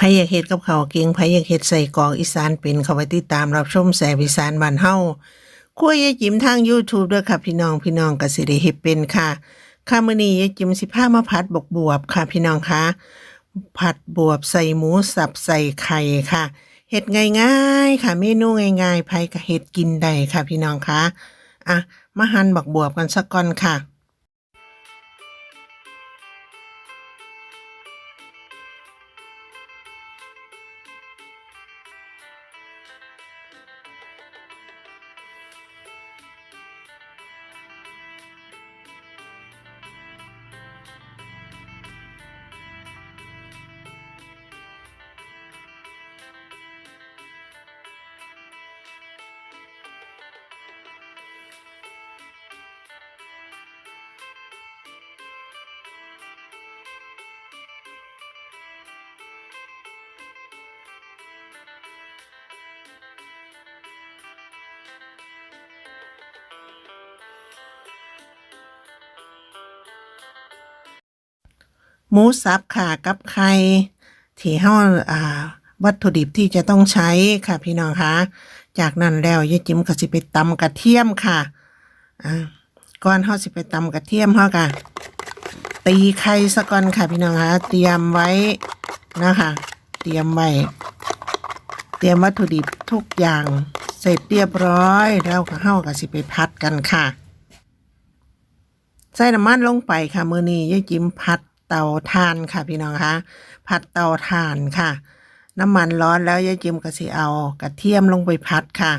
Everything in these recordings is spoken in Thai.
ไผอยากเฮ็ดกับข้าวเก่งไผอยากเฮ็ดใส่กรอกอีสานเป็นเข้าไปติดตามรับชมแสบอีสานบ้านเฮาครัวยายจิ๋มทาง YouTube ด้วยค่ะพี่น้องพี่น้องก็สิได้เฮ็ดเป็นค่ะค่ะมื้อนี้ยายจิ๋มสิพามาผัดบกบวบค่ะพี่น้องคะผัดบวบใส่หมูสับใส่ไข่ค่ะเฮ็ดง่ายๆ ค่ะเมนูง่ายๆไผก็เฮ็ดกินได้ค่ะพี่น้องคะอะมาหั่นบักบวบกันสักก่อนค่ะ หมูสับค่ะกับไข่ที่เฮาอ่า วัตถุดิบที่จะต้องใช้ค่ะ พี่น้องคะจากนั้นแล้วยายจิ๋มก็สิไปตำกระเทียมค่ะอ่าก่อนเฮาสิไปตำกระเทียมเฮาก็ตีไข่ซะก่อนค่ะ พี่น้องคะเตรียมไว้นะคะ เตรียมไว้เตรียมวัตถุดิบทุกอย่างเสร็จเรียบร้อยแล้วก็เฮาก็สิไปพัดกันค่ะ ใส่น้ำมันลงไปค่ะมือนี้ยายจิ๋มผัด เตาถ่านค่ะพี่น้องคะผัดเตาถ่านค่ะ น้ำมันร้อนแล้วยายจิมก็สิเอากระเทียมลงไปผัดค่ะ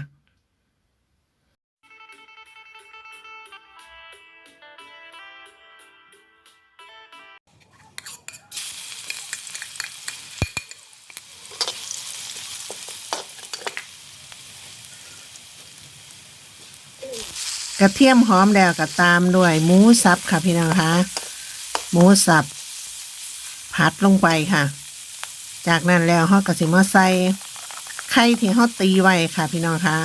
กระเทียมหอมแล้วก็ตามด้วยหมูสับค่ะพี่น้องคะหมูสับ ผัดลงไปค่ะ จากนั้นแล้วเฮาก็สิมาใส่ไข่ที่เฮาตีไว้ค่ะ พี่น้องคะ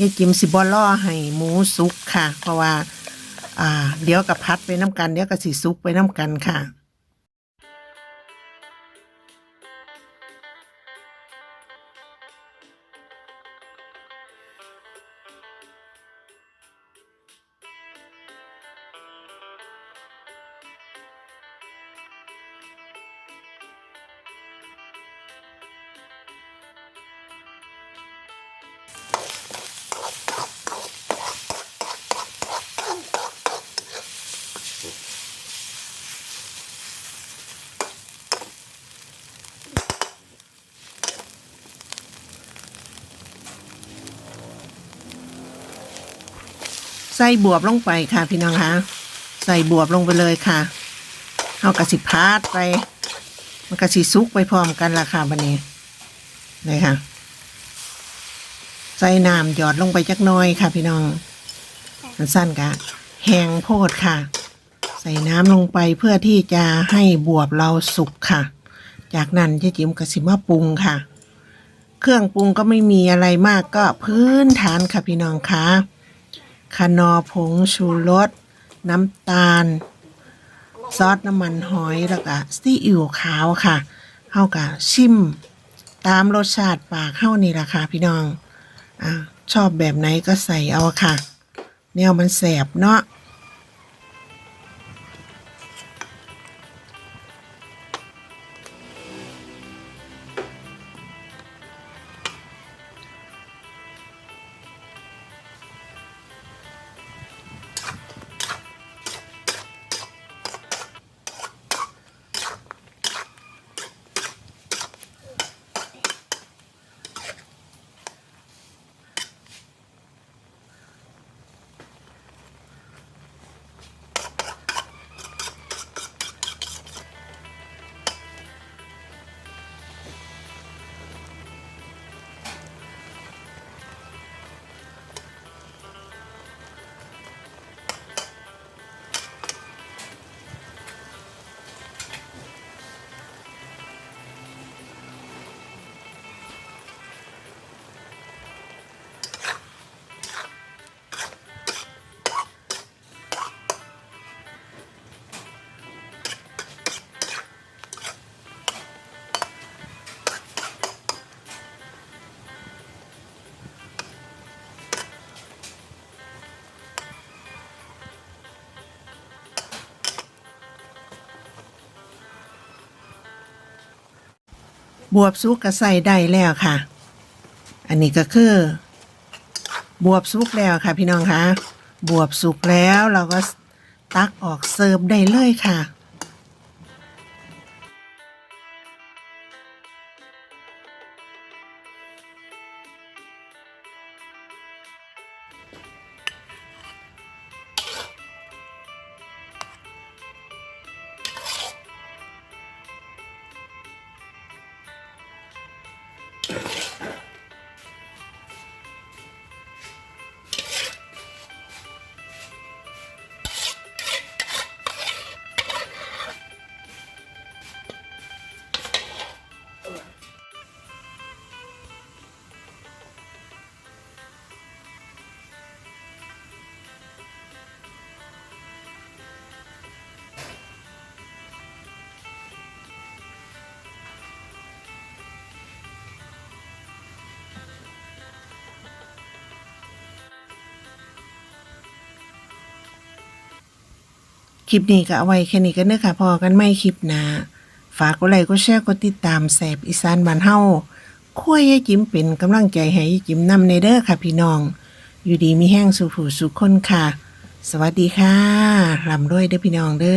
ยายจิมสิบ่ล่อให้หมูสุกค่ะ เพราะว่า อ่า เดี๋ยวกับพัดไปน้ำกัน เดี๋ยวก็สิสุกไปน้ำกันค่ะ ใส่บวบลงไปค่ะพี่น้องคะใส่บวบลงไปเลยค่ะเอากระสิพาดไป มันกระสิซุกไปพร้อมกันละค่ะบันนี้เลยค่ะ ใส่น้ำหยอดลงไปจักน้อยค่ะ พี่น้องมันสั้นกะแห้งโพดค่ะ ใส่น้ำลงไปเพื่อที่จะให้บวบเราสุกค่ะ จากนั้นเจ๊จิ๋มกระสิมาปรุงค่ะ เครื่องปรุงก็ไม่มีอะไรมากก็พื้นฐานค่ะพี่น้องคะ คานอผงชูรส น้ำตาล ซอสน้ำมันหอยแล้วก็ซีอิ๊วขาวค่ะเฮากับชิม ตามรสชาติปากเฮานี่ล่ะค่ะพี่น้องอ่าชอบแบบไหนก็ใส่เอาค่ะ แนวมันแสบเนาะ บวบสุกก็ใส่ได้แล้วค่ะ อันนี้ก็คือบวบสุกแล้วค่ะ พี่น้องคะบวบสุกแล้วเราก็ตักออกเสิร์ฟได้เลยค่ะ คลิปนี้ก็เอาไว้แค่นี้กันเด้อค่ะพอกันไม่คลิปหนาฝากกดไลค์กดแชร์กดติดตามแสบอีสานบ้านเฮาคุ้ยยายจิมเป็นกำลังใจให้ยายจิมนำในเด้อค่ะพี่น้อง อยู่ดีมีแห้งสุขผู้สุขคนค่ะ สวัสดีค่ะรำด้วยเด้อพี่น้องเด้อ